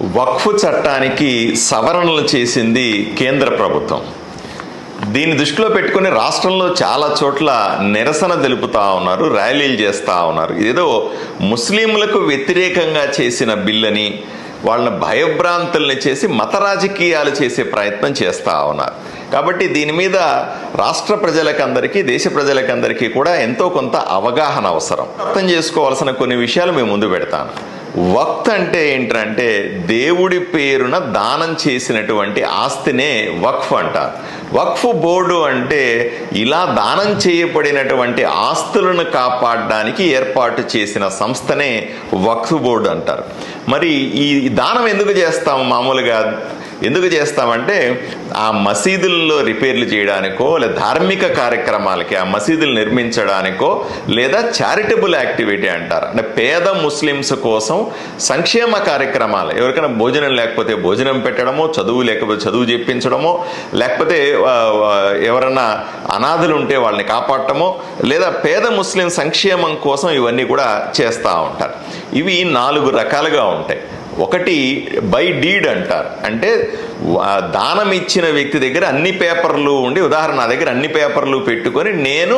వక్ఫ్ చట్టానికి సవరణలు చేసింది కేంద్ర ప్రభుత్వం. దీన్ని దృష్టిలో పెట్టుకుని రాష్ట్రంలో చాలా చోట్ల నిరసన తెలుపుతా ఉన్నారు ర్యాలీలు చేస్తూ ఉన్నారు. ఏదో ముస్లింలకు వ్యతిరేకంగా చేసిన బిల్లని వాళ్ళని భయభ్రాంతుల్ని చేసి మత రాజకీయాలు చేసే ప్రయత్నం చేస్తూ ఉన్నారు. కాబట్టి దీని మీద రాష్ట్ర ప్రజలకందరికీ దేశ ప్రజలకందరికీ కూడా ఎంతో కొంత అవగాహన అవసరం. అర్థం చేసుకోవాల్సిన కొన్ని విషయాలు మేము ముందు పెడతాను. వక్త్ అంటే ఏంటంటే దేవుడి పేరున దానం చేసినటువంటి ఆస్తినే వక్ఫ్ అంటారు వక్ఫ్ బోర్డు అంటే ఇలా దానం చేయబడినటువంటి ఆస్తులను కాపాడడానికి ఏర్పాటు చేసిన సంస్థనే వక్ఫ్ బోర్డు అంటారు. మరి ఈ దానం ఎందుకు చేస్తాం మామూలుగా? ఎందుకు చేస్తామంటే ఆ మసీదుల్లో రిపేర్లు చేయడానికో లేదా ధార్మిక కార్యక్రమాలకి ఆ మసీదులు నిర్మించడానికో లేదా చారిటబుల్ యాక్టివిటీ అంటారు. అంటే పేద ముస్లిమ్స్ కోసం సంక్షేమ కార్యక్రమాలు. ఎవరికైనా భోజనం లేకపోతే భోజనం పెట్టడమో చదువు లేకపోతే చదువు చెప్పించడమో లేకపోతే ఎవరన్నా అనాథులు ఉంటే వాళ్ళని కాపాడటమో లేదా పేద ముస్లిం సంక్షేమం కోసం ఇవన్నీ కూడా చేస్తూ ఉంటారు. ఇవి నాలుగు రకాలుగా ఉంటాయి. ఒకటి బై డీడ్ అంటారు. అంటే దానం ఇచ్చిన వ్యక్తి దగ్గర అన్ని పేపర్లు ఉండి ఉదాహరణ నా దగ్గర అన్ని పేపర్లు పెట్టుకొని నేను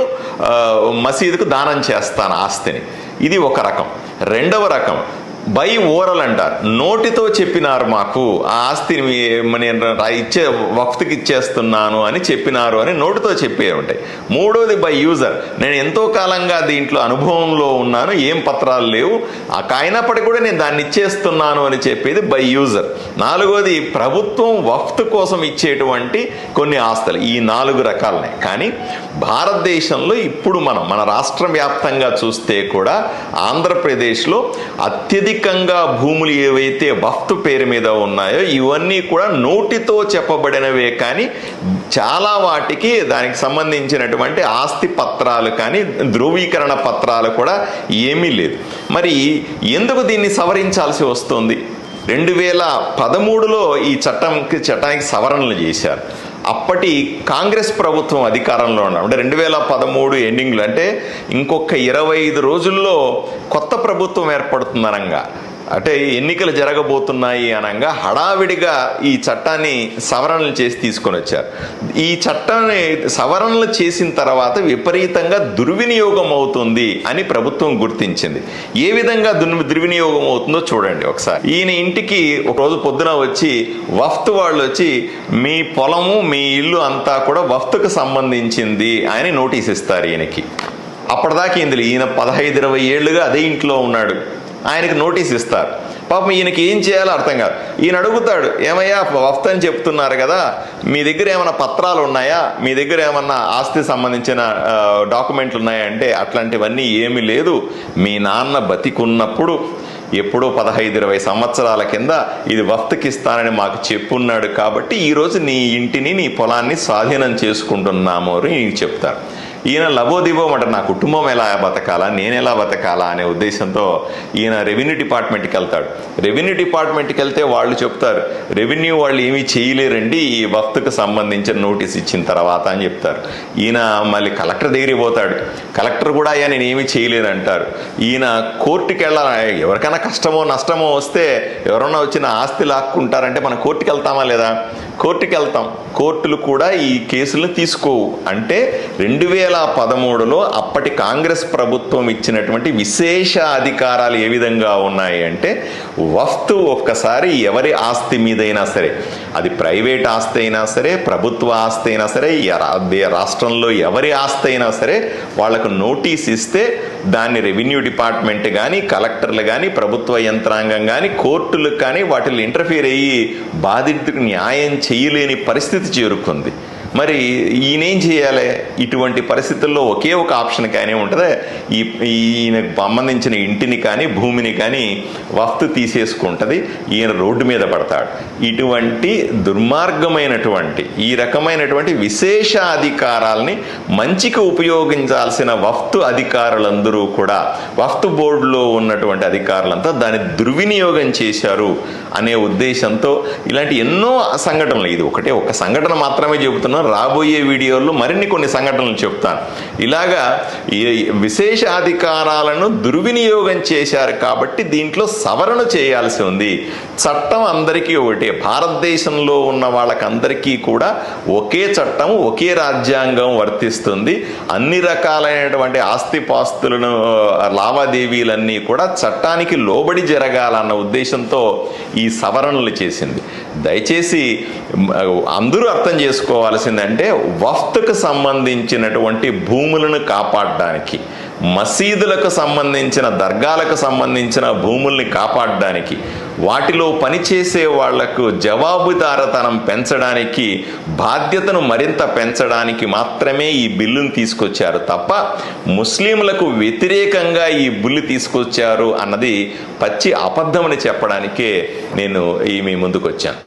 మసీదుకు దానం చేస్తాను ఆస్తిని. ఇది ఒక రకం. రెండవ రకం బై ఓరల్ అంటారు నోటితో చెప్పినారు మాకు. ఆ ఆస్తిని నేను ఇచ్చే వక్తికి ఇచ్చేస్తున్నాను అని చెప్పినారు అని నోటితో చెప్పే ఉంటాయి. మూడోది బై యూజర్. నేను ఎంతో కాలంగా దీంట్లో అనుభవంలో ఉన్నాను ఏం పత్రాలు లేవు. ఆ కాయినప్పటికీ కూడా నేను దాన్ని ఇచ్చేస్తున్నాను అని చెప్పేది బై యూజర్. నాలుగోది ప్రభుత్వం వఫ్త్ కోసం ఇచ్చేటువంటి కొన్ని ఆస్తులు. ఈ నాలుగు రకాలనే కానీ భారతదేశంలో ఇప్పుడు మనం మన రాష్ట్ర వ్యాప్తంగా చూస్తే కూడా ఆంధ్రప్రదేశ్లో అత్యధిక అత్యధికంగా భూములు ఏవైతే వఫ్త్ పేరు మీద ఉన్నాయో ఇవన్నీ కూడా నోటితో చెప్పబడినవే కానీ చాలా వాటికి దానికి సంబంధించినటువంటి ఆస్తి పత్రాలు కానీ ధృవీకరణ పత్రాలు కూడా ఏమీ లేదు. మరి ఎందుకు దీన్ని సవరించాల్సి వస్తుంది? రెండు వేల పదమూడులో ఈ చట్టంకి చట్టానికి సవరణలు చేశారు. అప్పటి కాంగ్రెస్ ప్రభుత్వం అధికారంలో ఉన్నాం. అంటే రెండు వేల పదమూడు ఎండింగ్లో అంటే ఇంకొక ఇరవై ఐదు రోజుల్లో కొత్త ప్రభుత్వం ఏర్పడుతుందనంగా. అంటే ఎన్నికలు జరగబోతున్నాయి అనగా హడావిడిగా ఈ చట్టాన్ని సవరణలు చేసి తీసుకొని వచ్చారు. ఈ చట్టాన్ని సవరణలు చేసిన తర్వాత విపరీతంగా దుర్వినియోగం అవుతుంది అని ప్రభుత్వం గుర్తించింది. ఏ విధంగా దుర్వినియోగం అవుతుందో చూడండి ఒకసారి. ఈయన ఇంటికి ఒక రోజు పొద్దున వచ్చి వఫ్త్ వాళ్ళు వచ్చి మీ పొలము మీ ఇల్లు అంతా కూడా వఫ్త్కు సంబంధించింది అని నోటీస్ ఇస్తారు ఈయనకి. అప్పటిదాకా ఇందులో ఈయన పదహైదు ఇరవై ఏళ్ళుగా అదే ఇంట్లో ఉన్నాడు. ఆయనకి నోటీస్ ఇస్తారు. పాపం ఈయనకి ఏం చేయాలో అర్థం కాదు. ఈయన అడుగుతాడు ఏమయ్యా వఫ్త్ అని చెప్తున్నారు కదా మీ దగ్గర ఏమైనా పత్రాలు ఉన్నాయా? మీ దగ్గర ఏమన్నా ఆస్తి సంబంధించిన డాక్యుమెంట్లు ఉన్నాయా? అంటే అట్లాంటివన్నీ ఏమీ లేదు. మీ నాన్న బతికున్నప్పుడు ఎప్పుడో పదహైదు ఇరవై సంవత్సరాల కింద ఇది వఫ్తకిస్తానని మాకు చెప్పున్నాడు కాబట్టి ఈరోజు నీ ఇంటిని నీ పొలాన్ని స్వాధీనం చేసుకుంటున్నాము అని చెప్తారు. ఈయన లబోదిబోం అంటే నా కుటుంబం ఎలా బతకాలా నేను ఎలా బతకాలా అనే ఉద్దేశంతో ఈయన రెవెన్యూ డిపార్ట్మెంట్కి వెళ్తాడు. రెవెన్యూ డిపార్ట్మెంట్కి వెళ్తే వాళ్ళు చెప్తారు రెవెన్యూ వాళ్ళు ఏమీ చేయలేరండి ఈ వక్తుకు సంబంధించిన నోటీస్ ఇచ్చిన తర్వాత అని చెప్తారు. ఈయన మళ్ళీ కలెక్టర్ దగ్గరికి పోతాడు. కలెక్టర్ కూడా అయ్యా నేను ఏమీ చేయలేను అంటారు ఈయన కోర్టుకి వెళ్ళాలి? ఎవరికైనా కష్టమో నష్టమో వస్తే ఎవరన్నా వచ్చిన ఆస్తి లాక్కుంటారంటే మనం కోర్టుకి వెళ్తామా లేదా? కోర్టుకి వెళ్తాం. కోర్టులు కూడా ఈ కేసులను తీసుకోవు. అంటే రెండు వేల పదమూడులో అప్పటి కాంగ్రెస్ ప్రభుత్వం ఇచ్చినటువంటి విశేష అధికారాలు ఏ విధంగా ఉన్నాయి అంటే వఫ్తు ఒక్కసారి ఎవరి ఆస్తి మీదైనా సరే అది ప్రైవేట్ ఆస్తి అయినా సరే ప్రభుత్వ ఆస్తి అయినా సరే రాష్ట్రంలో ఎవరి ఆస్తి అయినా సరే వాళ్ళకు నోటీస్ ఇస్తే దాన్ని రెవెన్యూ డిపార్ట్మెంట్ కానీ కలెక్టర్లు కానీ ప్రభుత్వ యంత్రాంగం కానీ కోర్టులు కానీ వాటిని ఇంటర్ఫీర్ అయ్యి బాధితుడికి న్యాయం చేయలేని పరిస్థితి చేరుకుంది. మరి ఈయనేం చేయాలి? ఇటువంటి పరిస్థితుల్లో ఒకే ఒక ఆప్షన్ కానీ ఉంటుంది. ఈ ఈయనకు సంబంధించిన ఇంటిని కానీ భూమిని కానీ వఫ్తు తీసేసుకుంటుంది. ఈయన రోడ్డు మీద పడతాడు. ఇటువంటి దుర్మార్గమైనటువంటి ఈ రకమైనటువంటి విశేష అధికారాల్ని మంచికి ఉపయోగించాల్సిన వఫ్తు అధికారులందరూ కూడా వఫ్తు బోర్డులో ఉన్నటువంటి అధికారులంతా దాన్ని దుర్వినియోగం చేశారు అనే ఉద్దేశంతో ఇలాంటి ఎన్నో సంఘటనలు. ఇది ఒకటే ఒక సంఘటన మాత్రమే చెబుతున్నాం. చెబుతున్నాను రాబోయే వీడియోల్లో మరిన్ని కొన్ని సంఘటనలు చెప్తాను. ఇలాగా ఈ విశేషాధికారాలను దుర్వినియోగం చేశారు కాబట్టి దీంట్లో సవరణ చేయాల్సి ఉంది. చట్టం అందరికీ ఒకటే. భారతదేశంలో ఉన్న వాళ్ళకందరికీ కూడా ఒకే చట్టం ఒకే రాజ్యాంగం వర్తిస్తుంది. అన్ని రకాలైనటువంటి ఆస్తిపాస్తులను లావాదేవీలన్నీ కూడా చట్టానికి లోబడి జరగాలన్న ఉద్దేశంతో ఈ సవరణలు చేసింది. దయచేసి అందరూ అర్థం చేసుకోవాల్సిందంటే వఫ్త్కు సంబంధించినటువంటి భూములను కాపాడడానికి. మసీదులకు సంబంధించిన దర్గాలకు సంబంధించిన భూముల్ని కాపాడడానికి వాటిలో పనిచేసే వాళ్ళకు జవాబుదారతనం పెంచడానికి బాధ్యతను మరింత పెంచడానికి మాత్రమే ఈ బిల్లును తీసుకొచ్చారు తప్ప ముస్లింలకు వ్యతిరేకంగా ఈ బిల్లు తీసుకొచ్చారు అన్నది పచ్చి అబద్ధమని చెప్పడానికే నేను ఈ మీ ముందుకు వచ్చాను